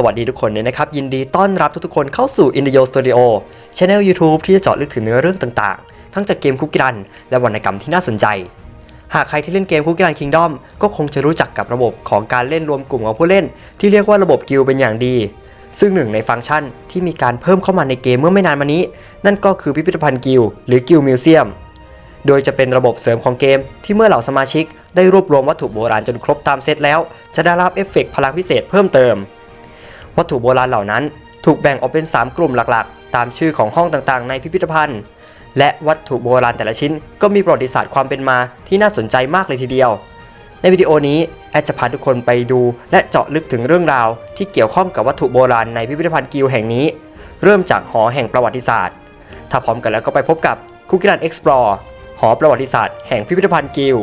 สวัสดีทุกคนเลยนะครับ ยินดีต้อนรับทุกๆคนเข้าสู่ Indio Studio Channel YouTube ที่จะเจาะลึกถึงเนื้อเรื่องต่างๆ ทั้งจากเกมคุกกี้รัน และวรรณกรรมที่น่าสนใจ หากใครที่เล่นเกมคุกกี้รันคิงดอมก็คงจะรู้จักกับระบบของการเล่นรวมกลุ่มของผู้เล่น ที่เรียกว่าระบบกิลเป็นอย่างดี ซึ่งหนึ่งในฟังก์ชันที่มีการเพิ่มเข้ามาในเกมเมื่อไม่นานมานี้ นั่นก็คือพิพิธภัณฑ์กิลหรือกิลมิวเซียมโดยจะเป็นระบบเสริมของเกม ที่เมื่อเหล่าสมาชิก ได้รวบรวมวัตถุโบราณจนครบตามเซตแล้ว จะได้รับเอฟเฟกพลังพิเศษเพิ่มเติม วัตถุโบราณเหล่านั้นถูกแบ่งออกเป็น 3 กลุ่มหลักๆ ตามชื่อของห้องต่างๆ ในพิพิธภัณฑ์ และวัตถุโบราณแต่ละชิ้น ก็มีประวัติศาสตร์ความเป็นมาที่น่าสนใจมากเลยทีเดียว ในวิดีโอนี้แอดจะพาทุกคนไปดูและเจาะลึกถึงเรื่องราว ที่เกี่ยวข้องกับวัตถุโบราณในพิพิธภัณฑ์กิลแห่งนี้ เริ่มจากหอแห่งประวัติศาสตร์ ถ้าพร้อมกันแล้วก็ไปพบกับคุกิรันเอ็กซ์พลอร์หอประวัติศาสตร์แห่งพิพิธภัณฑ์กิล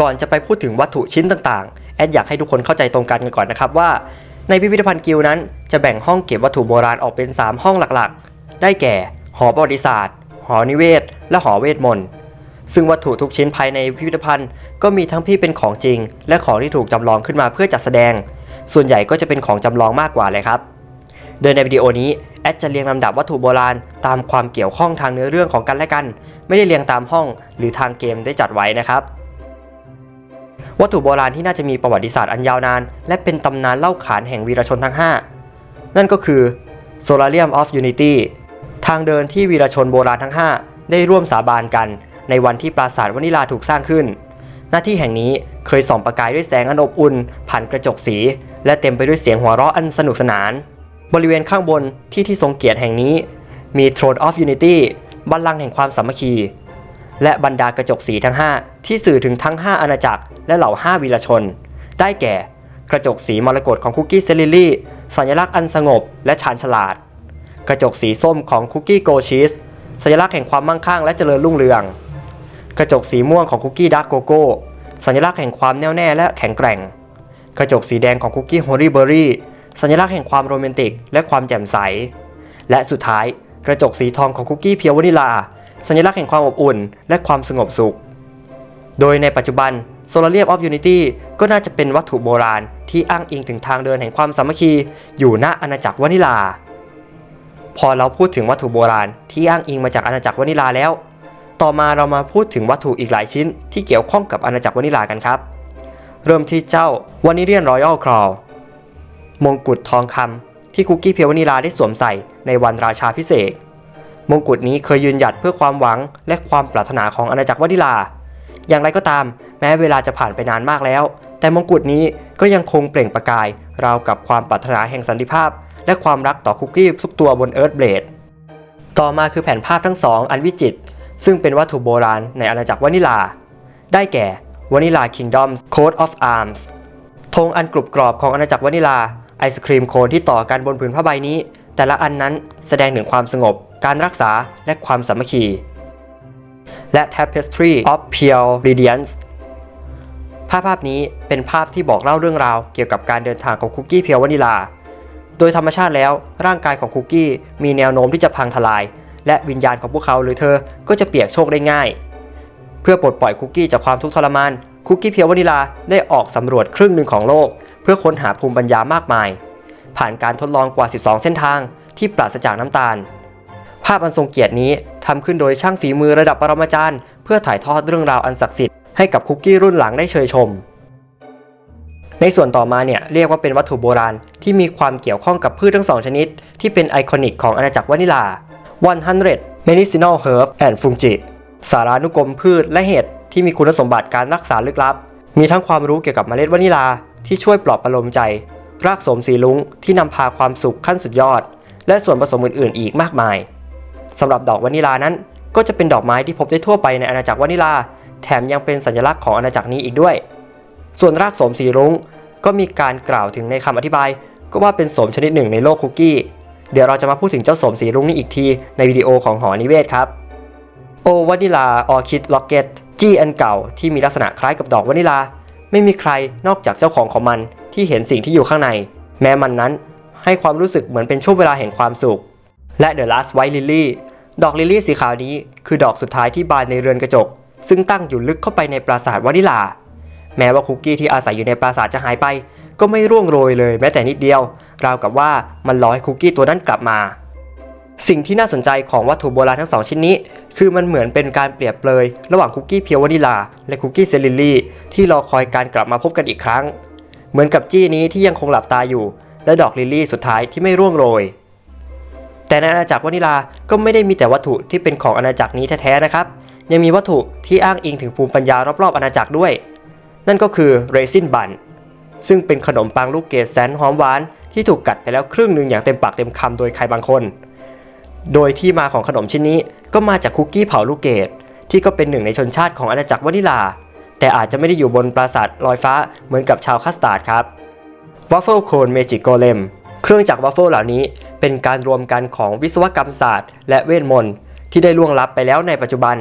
ก่อนจะไปพูดถึงวัตถุชิ้นต่างๆ แอดอยากให้ทุกคนเข้าใจตรงกันกันก่อนนะครับว่า ในพิพิธภัณฑ์กิลนั้น จะแบ่งห้องเก็บวัตถุโบราณออกเป็น 3 ห้องหลักๆ ได้แก่ หอประวัติศาสตร์ หอนิเวศ และหอเวทมนต์ซึ่งวัตถุทุกชิ้นภายในพิพิธภัณฑ์ก็มีทั้งที่เป็นของจริง และของที่ถูกจำลองขึ้นมาเพื่อจัดแสดง ส่วนใหญ่ก็จะเป็นของจำลองมากกว่าเลยครับ โดยในวิดีโอนี้แอดจะเรียงลำดับวัตถุโบราณ ตามความเกี่ยวข้องทางเนื้อเรื่องของกันและกัน ไม่ได้เรียงตามห้องหรือทางเกมได้จัดไว้นะครับ วัตถุโบราณที่น่าจะมีประวัติศาสตร์อันยาวนาน และเป็นตำนานเล่าขานแห่งวีรชนทั้ง 5 นั่นก็คือ Solarium of Unity ทางเดินที่วีรชนโบราณทั้ง 5 ได้ร่วมสาบานกัน ในวันที่ปราสาทวานิลาถูกสร้างขึ้น หน้าที่แห่งนี้เคยส่องประกายด้วยแสงอันอบอุ่น ผ่านกระจกสี และเต็มไปด้วยเสียงหัวเราะอันสนุกสนาน บริเวณข้างบนที่ที่ทรงเกียรติแห่งนี้ มี Throne of Unity บัลลังก์แห่งความสามัคคี และบรรดากระจกสีทั้ง 5 ที่สื่อถึงทั้ง 5 อาณาจักรและเหล่า 5 วีรชน ได้แก่ กระจกสีมรกตของคุกกี้เซลิลี่ สัญลักษณ์อันสงบและชาญฉลาด กระจกสีส้มของคุกกี้โกชีส สัญลักษณ์แห่งความมั่งคั่งและเจริญรุ่งเรือง กระจกสีม่วงของคุกกี้ดาร์กโกโก้ สัญลักษณ์แห่งความแน่วแน่และแข็งแกร่ง กระจกสีแดงของคุกกี้โฮลี่เบอร์รี่ สัญลักษณ์แห่งความโรแมนติกและความแจ่มใส และสุดท้าย กระจกสีทองของคุกกี้เพียววานิลา สัญลักษณ์แห่งความอบอุ่น และความสงบสุข โดยในปัจจุบัน Solarium of Unity ก็น่าจะเป็นวัตถุโบราณที่อ้างอิงถึงทางเดินแห่งความสามัคคี อยู่ณอาณาจักรวานิลา พอเราพูดถึงวัตถุโบราณที่อ้างอิงมาจากอาณาจักรวานิลาแล้ว ต่อมาเรามาพูดถึงวัตถุอีกหลายชิ้น ที่เกี่ยวข้องกับอาณาจักรวานิลากันครับ เริ่มที่เจ้าวานิเลียนรอยัลคลอมงกุฎทองคำที่คุกกี้เพียววานิลาได้สวมใส่ในวันราชาพิเศษ มงกุฎนี้เคยยืนหยัดเพื่อความหวังและความปรารถนาของอาณาจักรวานิลา อย่างไรก็ตาม แม้เวลาจะผ่านไปนานมากแล้ว แต่มงกุฎนี้ก็ยังคงเปล่งประกาย ราวกับความปรารถนาแห่งสันติภาพ และความรักต่อคุกกี้ทุกตัวบนเอิร์ธเบลดต่อมาคือแผ่นภาพทั้งสองอันวิจิตรซึ่งเป็นวัตถุโบราณในอาณาจักรวานิลา ได้แก่วานิลาคิงดอม Coat of Arms ธงอันกรุบกรอบของอาณาจักรวานิลา ไอศครีมโคนที่ต่อกันบนผืนผ้าใบนี้ แต่ละอันนั้นแสดงถึงความสงบ การรักษาและความสามัคคี และ Tapestry of Pure Radiance ภาพภาพนี้เป็นภาพที่บอกเล่าเรื่องราวเกี่ยวกับการเดินทางของคุกกี้เพียววานิลา โดยธรรมชาติแล้วร่างกายของคุกกี้มีแนวโน้มที่จะพังทลาย และวิญญาณของพวกเขาหรือเธอก็จะเปียกโชคได้ง่าย เพื่อปลดปล่อยคุกกี้จากความทุกข์ทรมานคุกกี้เพียววานิลาได้ออกสำรวจครึ่งหนึ่งของโลก เพื่อค้นหาภูมิปัญญามากมาย ผ่านการทดลองกว่า 12 เส้นทางที่ปราศจากน้ำตาล ภาพอันทรงเกียรตินี้ทำขึ้นโดยช่างฝีมือระดับปรมาจารย์ เพื่อถ่ายทอดเรื่องราวอันศักดิ์สิทธิ์ให้กับคุกกี้รุ่นหลังได้เชยชม ในส่วนต่อมาเนี่ยเรียกว่าเป็นวัตถุโบราณที่มีความเกี่ยวข้องกับพืชทั้งสองชนิด ที่เป็นไอคอนิกของอาณาจักรวานิลา 100 medicinal herb and fungi สารานุกรมพืชและเห็ดที่มีคุณสมบัติการรักษาลึกลับ มีทั้งความรู้เกี่ยวกับเมล็ดวานิลาที่ช่วยปลอบประโลมใจ รากโสมสีลุงที่นำพาความสุขขั้นสุดยอด และส่วนผสมอื่นๆ อีกมากมาย สำหรับดอกวานิลานั้น ก็จะเป็นดอกไม้ที่พบได้ทั่วไปในอาณาจักรวานิลา แถมยังเป็นสัญลักษณ์ของอาณาจักรนี้อีกด้วย ส่วนรากโสมสีรุ้งก็มีการกล่าวถึงในคำอธิบาย ก็ว่าเป็นโสมชนิดหนึ่งในโลกคุกกี้ เดี๋ยวเราจะมาพูดถึงเจ้าสมสีรุ้งนี้อีกทีในวิดีโอของหอนิเวศครับโอวานิลาออคิดล็อกเก็ตจี้อันเก่าที่มีลักษณะคล้ายกับดอกวานิลา ไม่มีใครนอกจากเจ้าของของมันที่เห็นสิ่งที่อยู่ข้างใน แม้มันนั้นให้ความรู้สึกเหมือนเป็นช่วงเวลาแห่งความสุข และ The Last White Lily ดอกลิลลี่สีขาวนี้คือดอกสุดท้ายที่บานในเรือนกระจก ซึ่งตั้งอยู่ลึกเข้าไปในปราสาทวานิลา แม้ว่าคุกกี้ที่อาศัยอยู่ในปราสาทจะหายไป ก็ไม่ร่วงโรยเลยแม้แต่นิดเดียว ราวกับว่ามันรอให้คุกกี้ตัวนั้นกลับมา สิ่งที่น่าสนใจของวัตถุโบราณทั้งสองชิ้นนี้ คือมันเหมือนเป็นการเปรียบเปรยระหว่างคุกกี้เพียววานิลา และคุกกี้เซลิลลี่ที่รอคอยการกลับมาพบกันอีกครั้ง เหมือนกับจี้นี้ที่ยังคงหลับตาอยู่ และดอกลิลลี่สุดท้ายที่ไม่ร่วงโรย แต่ในอาณาจักรวานิลาก็ไม่ได้มีแต่วัตถุที่เป็นของอาณาจักรนี้แท้ๆนะครับ ยังมีวัตถุที่อ้างอิงถึงภูมิปัญญารอบๆอาณาจักรด้วย นั่นก็คือเรซินบันซึ่งเป็นขนมปังลูกเกดแสนหอมหวานที่ถูกกัดไปแล้วครึ่งหนึ่งอย่างเต็มปากเต็มคำโดยใครบางคน โดยที่มาของขนมชิ้นนี้ก็มาจากคุกกี้เผาลูกเกดที่ก็เป็นหนึ่งในชนชาติของอาณาจักรวานิลา แต่อาจจะไม่ได้อยู่บนปราสาทลอยฟ้าเหมือนกับชาวคัสตาร์ดครับวัฟเฟิลโคนเมจิกโกเลมเครื่องจักรวัฟเฟิลเหล่านี้ เป็นการรวมกันของวิศวกรรมศาสตร์ และเวทมนต์ที่ได้ล่วงลับไปแล้วในปัจจุบัน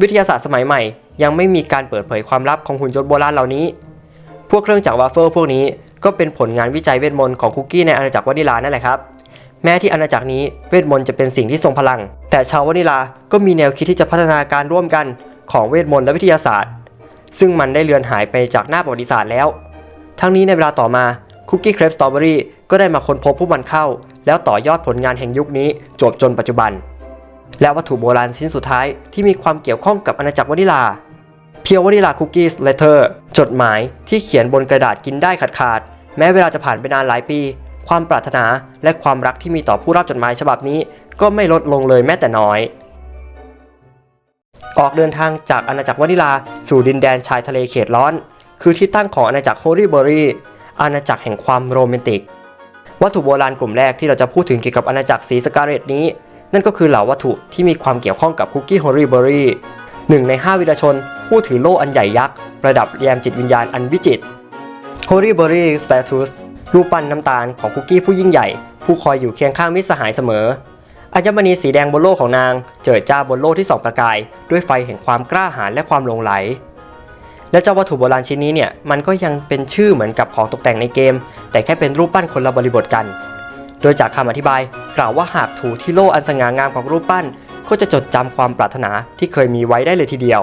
วิทยาศาสตร์สมัยใหม่ ยังไม่มีการเปิดเผยความลับของหุ่นยนต์โบราณเหล่านี้ พวกเครื่องจักรวัฟเฟิลพวกนี้ก็เป็นผลงานวิจัยเวทมนต์ของคุกกี้ในอาณาจักรวานิลานั่นแหละครับ แม้ที่อาณาจักรนี้เวทมนต์จะเป็นสิ่งที่ทรงพลัง แต่ชาววานิลาก็มีแนวคิดที่จะพัฒนาการร่วมกันของเวทมนต์และวิทยาศาสตร์ ซึ่งมันได้เลือนหายไปจากหน้าประวัติศาสตร์แล้ว ทั้งนี้ในเวลาต่อมาคุกกี้เครปสตรอเบอรี่ก็ได้มาค้นพบผู้มันเข้า แล้วต่อยอดผลงานแห่งยุคนี้จบจนปัจจุบัน และวัตถุโบราณชิ้นสุดท้ายที่มีความเกี่ยวข้องกับอาณาจักรวานิลา เพียววานิลาคุกกี้เลเตอร์จดหมายที่เขียนบนกระดาษกินได้ขาดขาดๆแม้เวลาจะผ่านไปนานหลายปี ความปรารถนาและความรักที่มีต่อผู้รับจดหมายฉบับนี้ ก็ไม่ลดลงเลยแม้แต่น้อย ออกเดินทางจากอาณาจักรวานิลาสู่ดินแดนชายทะเลเขตร้อน คือที่ตั้งของอาณาจักรโฮลี่เบอรี่อาณาจักรแห่งความโรแมนติก วัตถุโบราณกลุ่มแรกที่เราจะพูดถึงเกี่ยวกับอาณาจักรสีสการเรตนี้ นั่นก็คือเหล่าวัตถุที่มีความเกี่ยวข้องกับคุกกี้โฮลี่เบอรี่หนึ่งในห้าวิรชน ผู้ถือโล่อันใหญ่ยักษ์ ประดับแยมจิตวิญญาณอันวิจิตร h o r y b e r r y Status รูปปั้นน้ำตาลของคุกกี้ผู้ยิ่งใหญ่ ผู้คอยอยู่เคียงข้างมิตรสหายเสมออัญมณีสีแดงบนโลกของนาง เจิดจ้าบนโลกที่ส่องประกาย ด้วยไฟแห่งความกล้าหาญและความหลงไหล และเจ้าวัตถุโบราณชิ้นนี้เนี่ยมันก็ยังเป็นชื่อเหมือนกับของตกแต่งในเกม แต่แค่เป็นรูปปั้นคนละบริบทกัน โดยจากคำอธิบาย กล่าวว่าหากถูที่โล่อันสง่างามของรูปปั้น ก็จะจดจำความปรารถนาที่เคยมีไว้ได้เลยทีเดียว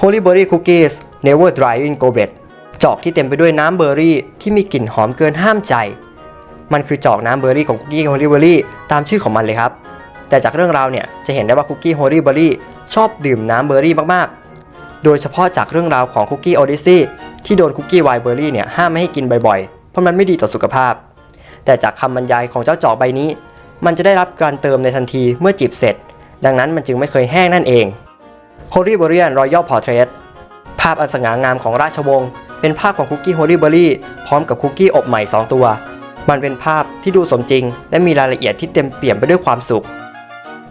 Holy Berry Cookies Never Drying Go b e t จอกที่เต็มไปด้วยน้ำเบอร์รี่ที่มีกลิ่นหอมเกินห้ามใจ มันคือจอกน้ำเบอร์รี่ของคุกกี้โฮลี่เบอร์รี่ตามชื่อของมันเลยครับ แต่จากเรื่องราวเนี่ยจะเห็นได้ว่าคุกกี้โฮลี่เบอร์รี่ชอบดื่มน้ำเบอร์รี่มากๆ โดยเฉพาะจากเรื่องราวของคุกกี้โอดิซี่ที่โดนคุกกี้ไวน์เบอร์รี่เนี่ยห้ามไม่ให้กินบ่อยๆ เพราะมันไม่ดีต่อสุขภาพ แต่จากคำบรรยายของเจ้าจอกใบนี้ มันจะได้รับการเติมในทันทีเมื่อจีบเสร็จ ดังนั้นมันจึงไม่เคยแห้งนั่นเอง Holy b e r r i a n Royal Portrait ภาพอันสง่างามของราชวงศ์เป็นภาพของคุกกี้โฮลี่เบอร์รี่พร้อมกับคุกกี้อบใหม่ 2 ตัว มันเป็นภาพที่ดูสมจริง และมีรายละเอียดที่เต็มเปี่ยมไปด้วยความสุข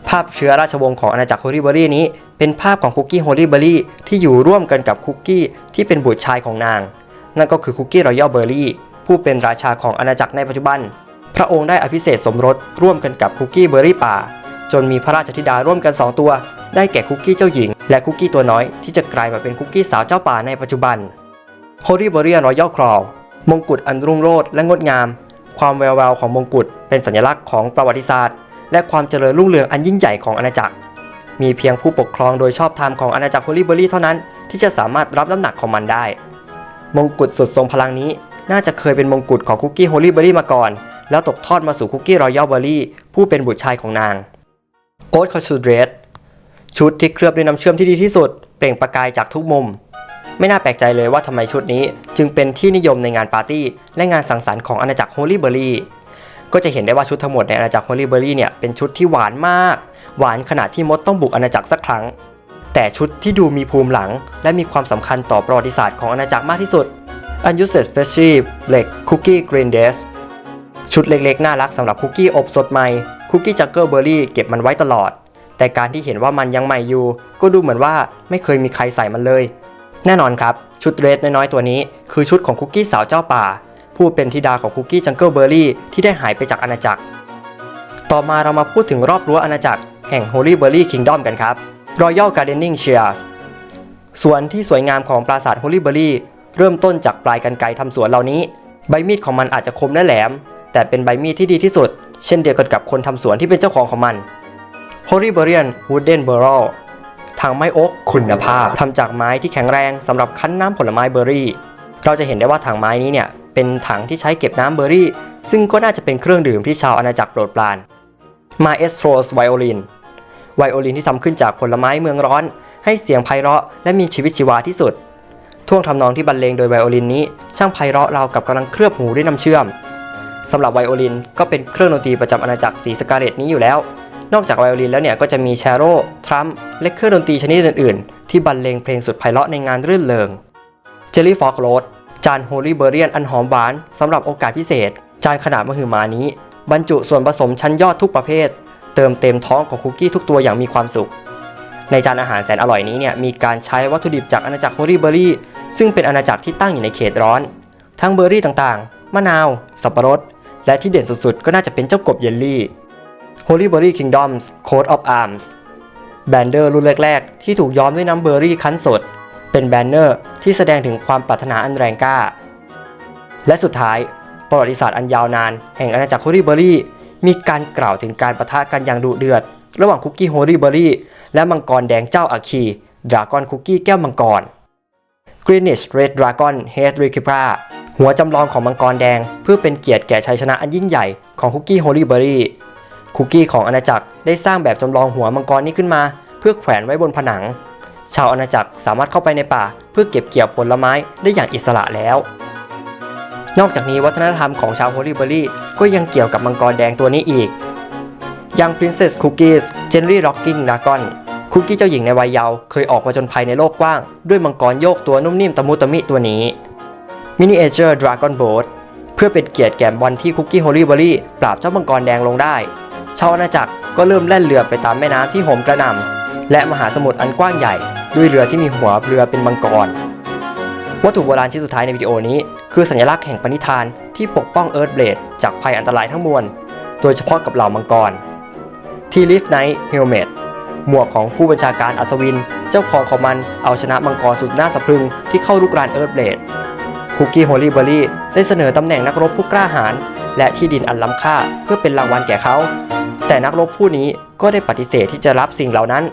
ภาพเชื้อราชวงศ์ของอาณาจักรโฮลี่เบอร์รี่นี้ เป็นภาพของคุกกี้โฮลี่เบอร์รี่ที่อยู่ร่วมกันกับคุกกี้ที่เป็นบุตรชายของนาง นั่นก็คือคุกกี้รอยัลเบอร์รี่ผู้เป็นราชาของอาณาจักรในปัจจุบัน พระองค์ได้อภิเษกสมรสร่วมกันกับคุกกี้เบอร์รี่ป่า จนมีพระราชธิดาร่วมกัน 2 ตัว ได้แก่คุกกี้เจ้าหญิง และคุกกี้ตัวน้อยที่จะกลายมาเป็นคุกกี้สาวเจ้าป่าในปัจจุบันโฮลี่เบอรียนรอยัลครอมงกุฎอันรุ่งโรจน์และงดงาม ความแวววาวของมงกุฎเป็นสัญลักษณ์ของประวัติศาสตร์ และความเจริญรุ่งเรืองอันยิ่งใหญ่ของอาณาจักร มีเพียงผู้ปกครองโดยชอบธรรมของอาณาจักรโฮลี่เบอรี่เท่านั้นที่จะสามารถรับน้ำหนักของมันได้ มงกุฎสุดทรงพลังนี้ น่าจะเคยเป็นมงกุฎของคุกกี้โฮลี่เบอรี่มาก่อน แล้วตกทอดมาสู่คุกกี้รอยัลเบอรี่ผู้เป็นบุตรชายของนางโอ๊ตคอชูเดรสชุดที่เคลือบด้วยน้ำเชื่อมที่ดีที่สุด เปล่งประกายจากทุกมุม ไม่น่าแปลกใจเลยว่าทำไมชุดนี้ จึงเป็นที่นิยมในงานปาร์ตี้และงานสังสรรค์ของอาณาจักรโฮลี่เบอรี่ ก็จะเห็นได้ว่าชุดทั้งหมดในอาณาจักรโฮลี่เบอรี่เนี่ยเป็นชุดที่หวานมาก หวานขนาดที่มดต้องบุกอาณาจักรสักครั้ง แต่ชุดที่ดูมีภูมิหลัง และมีความสำคัญต่อประวัติศาสตร์ของอาณาจักรมากที่สุด u n u s e d Special เหล็กคุกกี้กรีนเดสชุดเล็กๆ น่ารักสำหรับคุกกี้อบสดใหม่คุกกี้จักเกอร์เบอร์รี่เก็บมันไว้ตลอด แต่การที่เห็นว่ามันยังใหม่อยู่ ก็ดูเหมือนว่าไม่เคยมีใครใส่มันเลย แน่นอนครับ ชุดเรสน้อยๆตัวนี้ คือชุดของคุกกี้สาวเจ้าป่า ผู้เป็นธิดาของคุกกี้จังเกิลเบอร์รี่ที่ได้หายไปจากอาณาจักร ต่อมาเรามาพูดถึงรอบรั้วอาณาจักรแห่ง Holy Berry Kingdom กันครับ Royal Gardening Shares สวนที่สวยงามของปราสาท Holy Berry เริ่มต้นจากปลายกันไกรทำสวนเหล่านี้ ใบมีดของมันอาจจะคมและแหลม แต่เป็นใบมีดที่ดีที่สุด เช่นเดียวกันกับคนทำสวนที่เป็นเจ้าของของมัน Holy Berrien Wooden Barrel ถังไม้โอ๊กคุณภาพทำจากไม้ที่แข็งแรงสำหรับคั้นน้ำผลไม้เบอร์รี่ เราจะเห็นได้ว่าถังไม้นี้เนี่ย เป็นถังที่ใช้เก็บน้ำเบอร์รี่ ซึ่งก็น่าจะเป็นเครื่องดื่มที่ชาวอาณาจักรโปรดปราน Maestro's Violin ไวโอลินที่ทำขึ้นจากผลไม้เมืองร้อน ให้เสียงไพเราะและมีชีวิตชีวาที่สุด ท่วงทำนองที่บรรเลงโดยไวโอลินนี้ ช่างไพเราะราวกับกำลังเคลือบหูด้วยน้ำเชื่อมสำหรับไวโอลินก็เป็นเครื่องดนตรีประจำอาณาจักรสีสกาเลตนี้อยู่แล้ว นอกจากไวโอลินแล้วเนี่ยก็จะมีแชโร่ทรัมป์และเครื่องดนตรีชนิดอื่น ๆ ที่บรรเลงเพลงสุดไพเราะในงานรื่นเริงเจลลี่ฟอกโรส จานโฮลี่เบอร์เรียนอันหอมหวานสำหรับโอกาสพิเศษ จานขนาดมหึมานี้ บรรจุส่วนผสมชั้นยอดทุกประเภท เติมเต็มท้องของคุกกี้ทุกตัวอย่างมีความสุข ในจานอาหารแสนอร่อยนี้เนี่ยมีการใช้วัตถุดิบจากอาณาจักรโฮลี่เบอร์รี่ซึ่งเป็นอาณาจักรที่ตั้งอยู่ในเขตร้อน ทั้งเบอร์รี่ต่างๆ มะนาว สับปะรด และที่เด่นสุดๆ ก็น่าจะเป็นเจ้ากบเยลลี่ Holy Berry Kingdoms Coat of Arms แบนเดอร์รุ่นแรกๆ ที่ถูกย้อมด้วยน้ำเบอร์รี่คั้นสด เป็นแบนเนอร์ที่แสดงถึงความปรารถนาอันแรงกล้า และสุดท้าย ประวัติศาสตร์อันยาวนาน แห่งอาณาจักรโฮลี่เบอร์รี่ มีการกล่าวถึงการประทะกันอย่างดุเดือด ระหว่างคุกกี้โฮลี่เบอร์รี่และมังกรแดงเจ้าอาคีดราก้อนคุกกี้แก้วมังกร Greenish Red Dragon Head r e c i p r a หัวจำลองของมังกรแดง เพื่อเป็นเกียรติแก่ชัยชนะอันยิ่งใหญ่ของคุกกี้โฮลี่เบอร์รี่คุกกี้ของอาณาจักรได้สร้างแบบจำลองหัวมังกรนี้ขึ้นมา เพื่อแขวนไว้บนผนัง ชาวอาณาจักรสามารถเข้าไปในป่า เพื่อเก็บเกี่ยวผลไม้ได้อย่างอิสระแล้ว นอกจากนี้วัฒนธรรมของชาวโฮลีเบอรี่ก็ยังเกี่ยวกับมังกรแดงตัวนี้อีกยัง Princess Cookies Jelly Rocking Dragon คุกกี้เจ้าหญิงในวัยเยาว์เคยออกมาจนภัยในโลกกว้าง ด้วยมังกรโยกตัวนุ่มนิ่มตะมุตะมิตัวนี้ Miniature Dragon Boat เพื่อเป็นเกียรติแก่วันที่คุกกี้โฮลีเบอรี่ปราบเจ้ามังกรแดงลงได้ชาวอาณาจักรก็เริ่มแล่นเรือไปตามแม่น้ำที่โหมกระหน่ำและมหาสมุทรอันกว้างใหญ่ ด้วยเรือที่มีหัวเรือเป็นมังกร วัตถุโบราณชิ้นสุดท้ายในวิดีโอนี้ คือสัญลักษณ์แห่งปณิธานที่ปกป้องเอิร์ธเบลดจากภัยอันตรายทั้งมวล โดยเฉพาะกับเหล่ามังกร ที่ลิฟไนท์เฮลเมตหมวกของผู้บัญชาการอัศวิน เจ้าของของมันเอาชนะมังกรสุดน่าสะพรึงที่เข้ารุกรานเอิร์ธเบลดคุกกี้โฮลี่เบอรี่ได้เสนอตำแหน่งนักรบผู้กล้าหาญและที่ดินอันล้ำค่าเพื่อเป็นรางวัลแก่เขา แต่นักรบผู้นี้ก็ได้ปฏิเสธที่จะรับสิ่งเหล่านั้น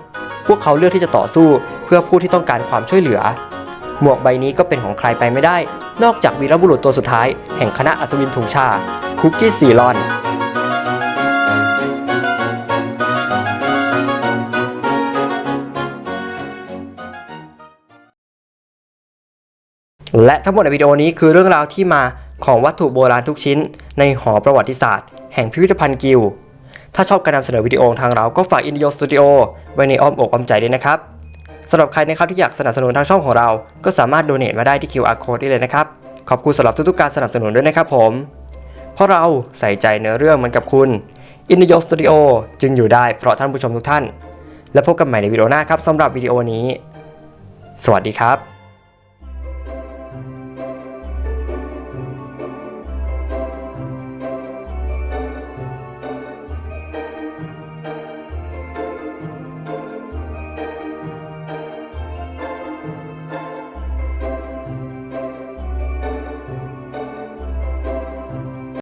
พวกเขาเลือกที่จะต่อสู้เพื่อผู้ที่ต้องการความช่วยเหลือ หมวกใบนี้ก็เป็นของใครไปไม่ได้ นอกจากวีรบุรุษตัวสุดท้าย แห่งคณะอัศวินถุงชา คุกกี้ซีรอนและทั้งหมดในวิดีโอนี้คือเรื่องราวที่มาของวัตถุโบราณทุกชิ้น ในหอประวัติศาสตร์ แห่งพิพิธภัณฑ์กิล ถ้าชอบการนำเสนอวิดีโอทางเราก็ฝากอินโ o สตูดิโอไว้ในอ้อมอกอ้อมใจด้วยนะครับสำหรับใครนะครับที่อยากสนับสนุนทางช่องของเรา ก็สามารถโดเน a มาได้ที่ QR Code ได้เลยนะครับ ขอบคุณสำหรับทุกๆการสนับสนุนด้วยนะครับผม เพราะเราใส่ใจเนื้อเรื่องเหมือนกับคุณอินโ o สตูดิโอจึงอยู่ได้เพราะท่านผู้ชมทุกท่าน และพบกันใหม่ในวิดีโอหน้าครับสำหรับวิดีโอนี้ สวัสดีครับ